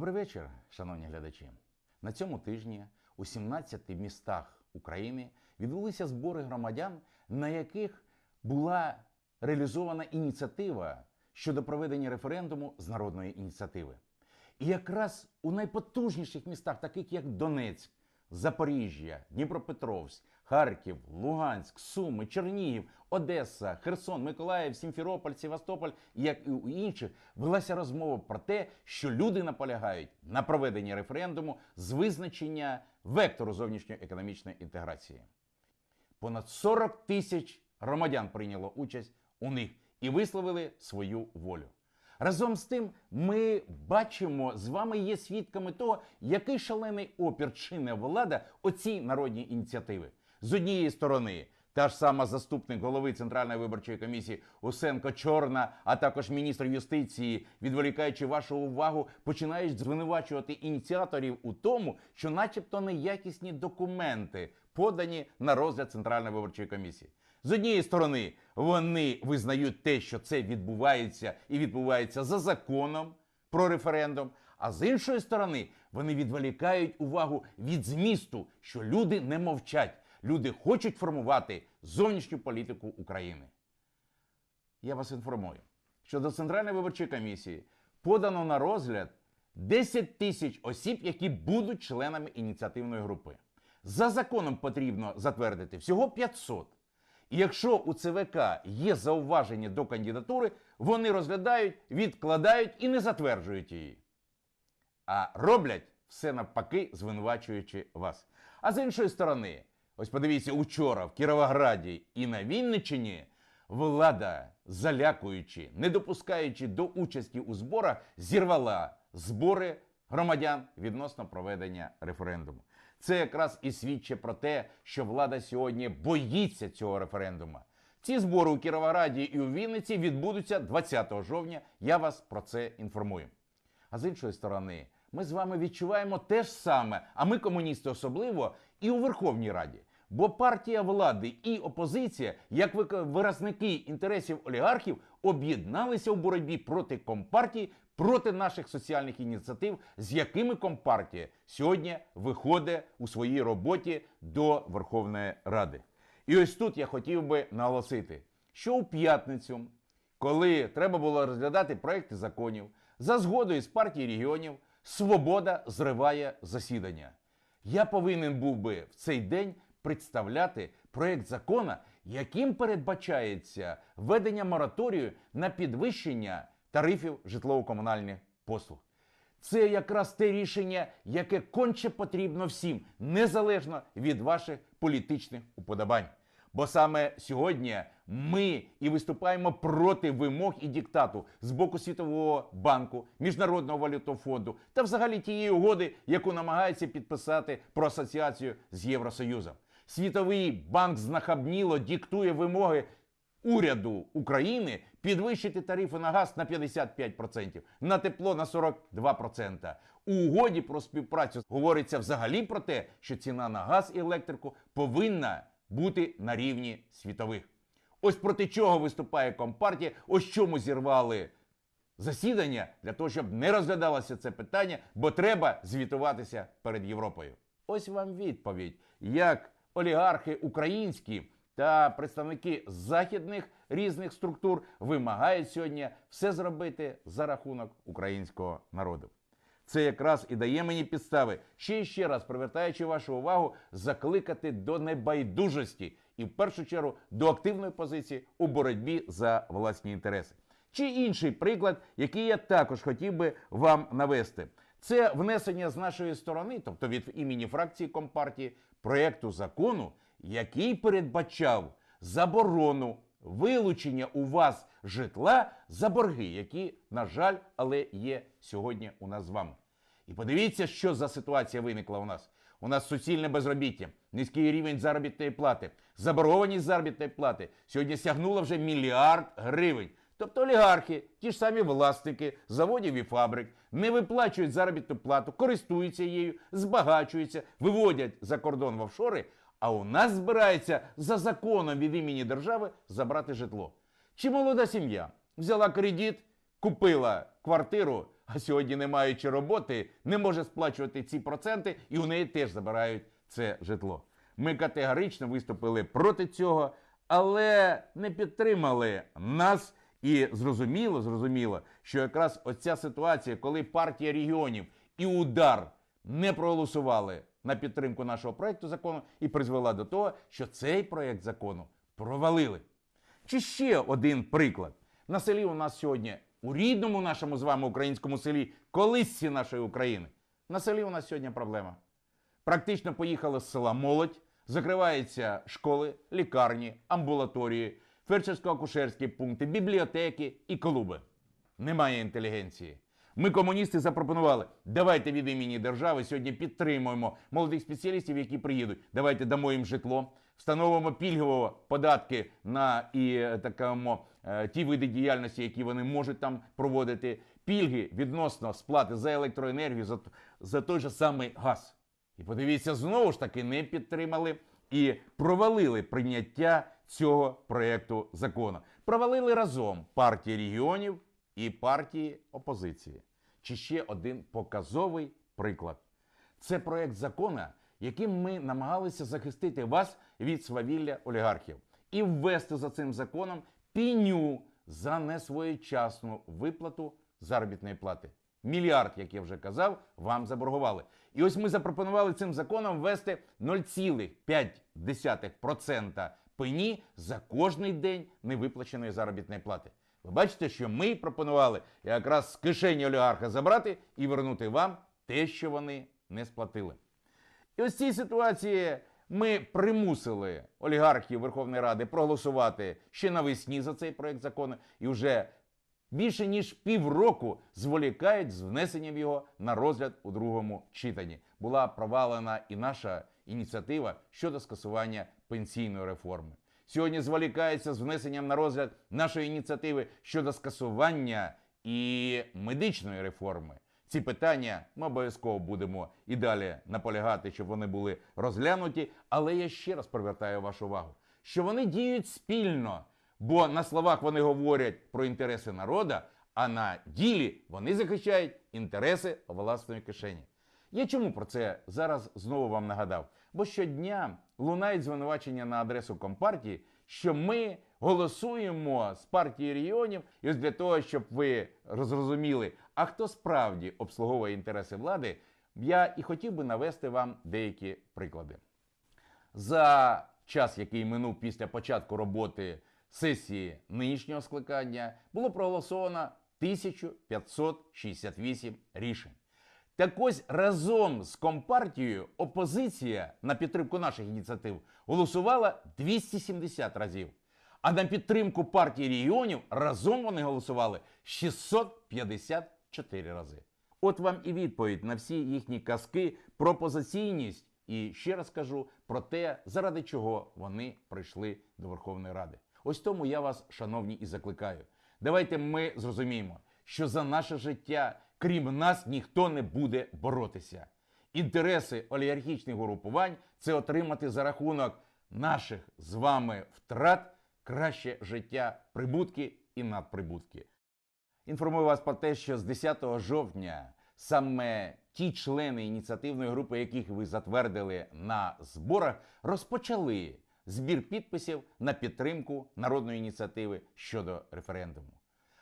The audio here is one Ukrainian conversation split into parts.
Добрий вечір, шановні глядачі. На цьому тижні у 17 містах України відбулися збори громадян, на яких була реалізована ініціатива щодо проведення референдуму з народної ініціативи. І якраз у найпотужніших містах, таких як Донецьк, Запоріжжя, Дніпропетровськ, Харків, Луганськ, Суми, Чернігів, Одеса, Херсон, Миколаїв, Сімферополь, Севастополь, як і у інших, велася розмова про те, що люди наполягають на проведенні референдуму з визначення вектору зовнішньої економічної інтеграції. Понад 40 тисяч громадян прийняло участь у них і висловили свою волю. Разом з тим, ми бачимо з вами є свідками того, який шалений опір чине влада оцій народній ініціативи. З однієї сторони, та ж сама заступник голови Центральної виборчої комісії Усенко Чорна, а також міністр юстиції, відволікаючи вашу увагу, починають звинувачувати ініціаторів у тому, що, начебто, неякісні документи подані на розгляд Центральної виборчої комісії. З однієї сторони, вони визнають те, що це відбувається і відбувається за законом про референдум. А з іншої сторони, вони відволікають увагу від змісту, що люди не мовчать. Люди хочуть формувати зовнішню політику України. Я вас інформую, що до Центральної виборчої комісії подано на розгляд 10 тисяч осіб, які будуть членами ініціативної групи. За законом потрібно затвердити всього 500. І якщо у ЦВК є зауваження до кандидатури, вони розглядають, відкладають і не затверджують її. А роблять все навпаки, звинувачуючи вас. А з іншої сторони, ось подивіться, учора в Кіровограді і на Вінниччині влада, залякуючи, не допускаючи до участі у зборах, зірвала збори громадян відносно проведення референдуму. Це якраз і свідчить про те, що влада сьогодні боїться цього референдуму. Ці збори у Кіровограді і у Вінниці відбудуться 20 жовтня. Я вас про це інформую. А з іншої сторони, ми з вами відчуваємо те ж саме, а ми, комуністи, особливо, і у Верховній Раді. Бо партія влади і опозиція, як виразники інтересів олігархів, об'єдналися у боротьбі проти компартії, проти наших соціальних ініціатив, з якими компартія сьогодні виходить у своїй роботі до Верховної Ради. І ось тут я хотів би наголосити, що у п'ятницю, коли треба було розглядати проекти законів, за згодою з партії регіонів, Свобода зриває засідання. Я повинен був би в цей день представляти проект закона, яким передбачається введення мораторію на підвищення тарифів житлово-комунальних послуг. Це якраз те рішення, яке конче потрібно всім, незалежно від ваших політичних уподобань. Бо саме сьогодні ми і виступаємо проти вимог і диктату з боку Світового банку, Міжнародного валютного фонду та взагалі тієї угоди, яку намагається підписати про асоціацію з Євросоюзом. Світовий банк знахабніло диктує вимоги уряду України підвищити тарифи на газ на 55%, на тепло на 42%. У угоді про співпрацю говориться взагалі про те, що ціна на газ і електрику повинна бути на рівні світових. Ось проти чого виступає Компартія, ось чому зірвали засідання для того, щоб не розглядалося це питання, бо треба звітуватися перед Європою. Ось вам відповідь, як олігархи українські та представники західних різних структур вимагають сьогодні все зробити за рахунок українського народу. Це якраз і дає мені підстави, ще і ще раз привертаючи вашу увагу, закликати до небайдужості і в першу чергу до активної позиції у боротьбі за власні інтереси. Чи інший приклад, який я також хотів би вам навести, це внесення з нашої сторони, тобто від імені фракції Компартії, проєкту закону, який передбачав заборону вилучення у вас житла за борги, які, на жаль, але є сьогодні у нас з вами. І подивіться, що за ситуація виникла у нас. У нас суцільне безробіття, низький рівень заробітної плати, заборгованість заробітної плати сьогодні сягнула вже мільярд гривень. Тобто олігархи, ті ж самі власники заводів і фабрик, не виплачують заробітну плату, користуються її, збагачуються, виводять за кордон в офшори, а у нас збирається за законом від імені держави забрати житло. Чи молода сім'я взяла кредит, купила квартиру, а сьогодні не маючи роботи, не може сплачувати ці проценти, і у неї теж забирають це житло. Ми категорично виступили проти цього, але не підтримали нас. І зрозуміло, зрозуміло, що якраз оця ситуація, коли партія регіонів і удар не проголосували на підтримку нашого проекту закону, і призвела до того, що цей проект закону провалили. Чи ще один приклад. На селі у нас сьогодні, у рідному нашому з вами українському селі, колисці нашої України. На селі у нас сьогодні проблема. Практично поїхала з села молодь, закриваються школи, лікарні, амбулаторії, фельдшерсько-акушерські пункти, бібліотеки і клуби. Немає інтелігенції. Ми, комуністи, запропонували, давайте від імені держави сьогодні підтримуємо молодих спеціалістів, які приїдуть. Давайте дамо їм житло, встановимо пільгово податки на і е, такому, е, ті види діяльності, які вони можуть там проводити, пільги відносно сплати за електроенергію, за, за той же самий газ. І подивіться, знову ж таки не підтримали і провалили прийняття цього проекту закону. Провалили разом партії регіонів і партії опозиції. Чи ще один показовий приклад. Це проект закону, яким ми намагалися захистити вас від свавілля олігархів і ввести за цим законом піню за несвоєчасну виплату заробітної плати. Мільярд, як я вже казав, вам заборгували. І ось ми запропонували цим законом ввести 0,5% пені за кожний день невиплаченої заробітної плати. Ви бачите, що ми пропонували якраз з кишені олігарха забрати і вернути вам те, що вони не сплатили. І ось цій ситуації ми примусили олігархів Верховної Ради проголосувати ще навесні за цей проект закону, і вже більше ніж півроку зволікають з внесенням його на розгляд у другому читанні. Була провалена і наша ініціатива щодо скасування пенсійної реформи. Сьогодні зволікається з внесенням на розгляд нашої ініціативи щодо скасування і медичної реформи. Ці питання ми обов'язково будемо і далі наполягати, щоб вони були розглянуті. Але я ще раз привертаю вашу увагу, що вони діють спільно, бо на словах вони говорять про інтереси народа, а на ділі вони захищають інтереси власної кишені. Я чому про це зараз знову вам нагадав? Бо щодня лунають звинувачення на адресу Компартії, що ми голосуємо з партії регіонів, і ось для того, щоб ви розрозуміли, а хто справді обслуговує інтереси влади, я і хотів би навести вам деякі приклади. За час, який минув після початку роботи сесії нинішнього скликання, було проголосовано 1568 рішень. Так ось разом з Компартією опозиція на підтримку наших ініціатив голосувала 270 разів. А на підтримку партії регіонів разом вони голосували 654 рази. От вам і відповідь на всі їхні казки про позиційність і ще раз кажу про те, заради чого вони прийшли до Верховної Ради. Ось тому я вас, шановні, і закликаю. Давайте ми зрозуміємо, що за наше життя, крім нас, ніхто не буде боротися. Інтереси олігархічних групувань це отримати за рахунок наших з вами втрат краще життя, прибутки і надприбутки. Інформую вас про те, що з 10 жовтня саме ті члени ініціативної групи, яких ви затвердили на зборах, розпочали збір підписів на підтримку народної ініціативи щодо референдуму.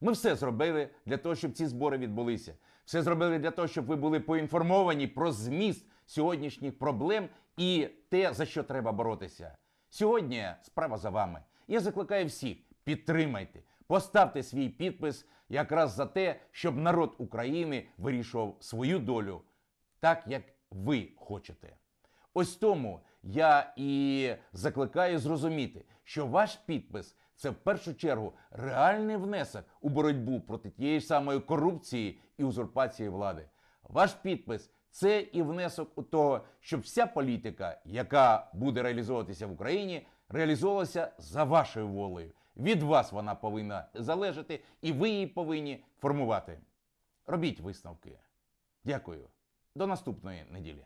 Ми все зробили для того, щоб ці збори відбулися. Все зробили для того, щоб ви були поінформовані про зміст сьогоднішніх проблем і те, за що треба боротися. Сьогодні справа за вами. Я закликаю всіх, підтримайте, поставте свій підпис якраз за те, щоб народ України вирішував свою долю так, як ви хочете. Ось тому я і закликаю зрозуміти, що ваш підпис це в першу чергу реальний внесок у боротьбу проти тієї ж самої корупції і узурпації влади. Ваш підпис це і внесок у того, щоб вся політика, яка буде реалізовуватися в Україні, реалізовувалася за вашою волею. Від вас вона повинна залежати, і ви її повинні формувати. Робіть висновки. Дякую. До наступної неділі.